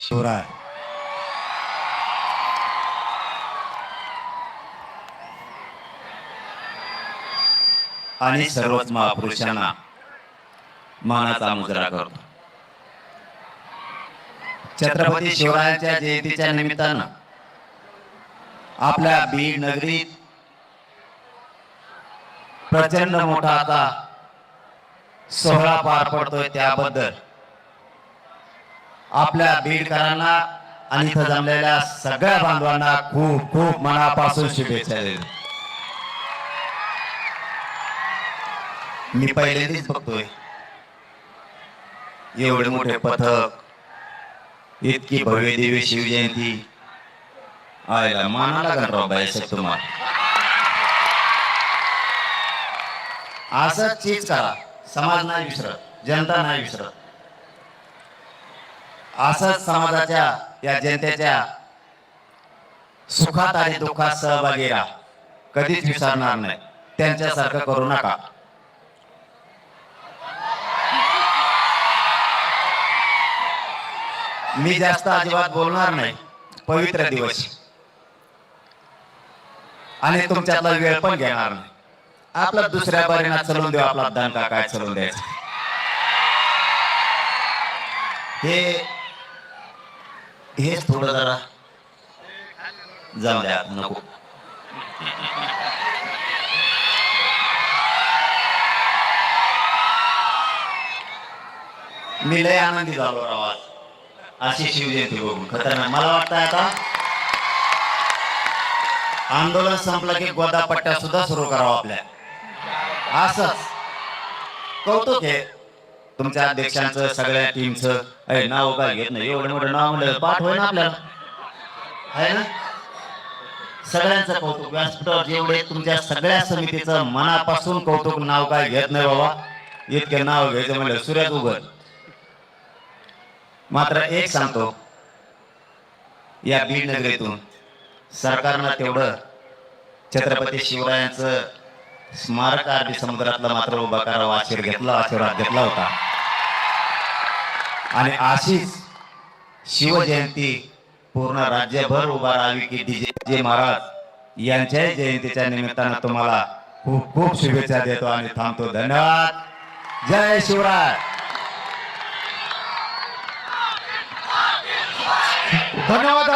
शिवराय. आणि सर्वच महापुरुषांना मानाचा मुजरा करतो. छत्रपती शिवरायांच्या जयंतीच्या निमित्तानं आपल्या बीड नगरीत प्रचंड मोठा आता सोहळा पार पडतोय त्याबद्दल आपल्या बीडकरांना आणि इथं जमलेल्या सगळ्या बांधवांना खूप खूप मनापासून शुभेच्छा देतो. मी पहिल्यांदाच बघतोय. एवढे मोठे पथक इतकी भव्य देवी शिवजयंती. आयला मानाला गणराव बाईसाहेब तुम्हाला. असंच चीज करा. समाज नाही विसरत जनता नाही विसरत. असंच समाजाच्या या जनतेच्या सुखात आणि दुःखात सहभागी राहा. कधीच विसरणार नाही. त्यांच्यासारखं करू नका. मी जास्त अजिबात बोलणार नाही. पवित्र दिवस. आणि तुमच्यातला वेळ पण घेणार नाही. आपला दुसऱ्या बारीना चलून देऊ. आपला दणका काय चलून द्यायचा? हे हेच थोडं जरा. जाऊ द्या नको. मी लय आनंदी झालो राव आज. अशी शिवजयंती बघून. खतरनाक मला वाटतं आता आंदोलन संपलं की गोदापट्ट्या सुद्धा सुरू करावं आपल्या. असंच. कौतुक आहे. तुमच्या अध्यक्षांचं सगळ्या टीमचं अरे नाव काय घेत नाही? एवढं मोठं नाव म्हणलं पाठ होय ना आपल्याला. आहे ना? सगळ्यांचं कौतुक व्यासपीठावर जेवढे तुमच्या सगळ्या समितीचं मनापासून कौतुक नाव काय घेत नाही बाबा? इतके नाव घ्यायचं म्हणलं सूर्यात उघड मात्र एक सांगतो. या बीड नगरीतून सरकारनं तेवढं छत्रपती शिवरायांचं स्मारक अरबी समुद्रातला मात्र उभा करावा आशीर घेतला आशीर्वाद घेतला होता. आणि अशीच शिवजयंती पूर्ण राज्यभर उभा राहावी की डीजे महाराज यांच्याही जयंतीच्या निमित्तानं तुम्हाला खूप खूप शुभेच्छा देतो आणि थांबतो. धन्यवाद. जय शिवराय. धन्यवाद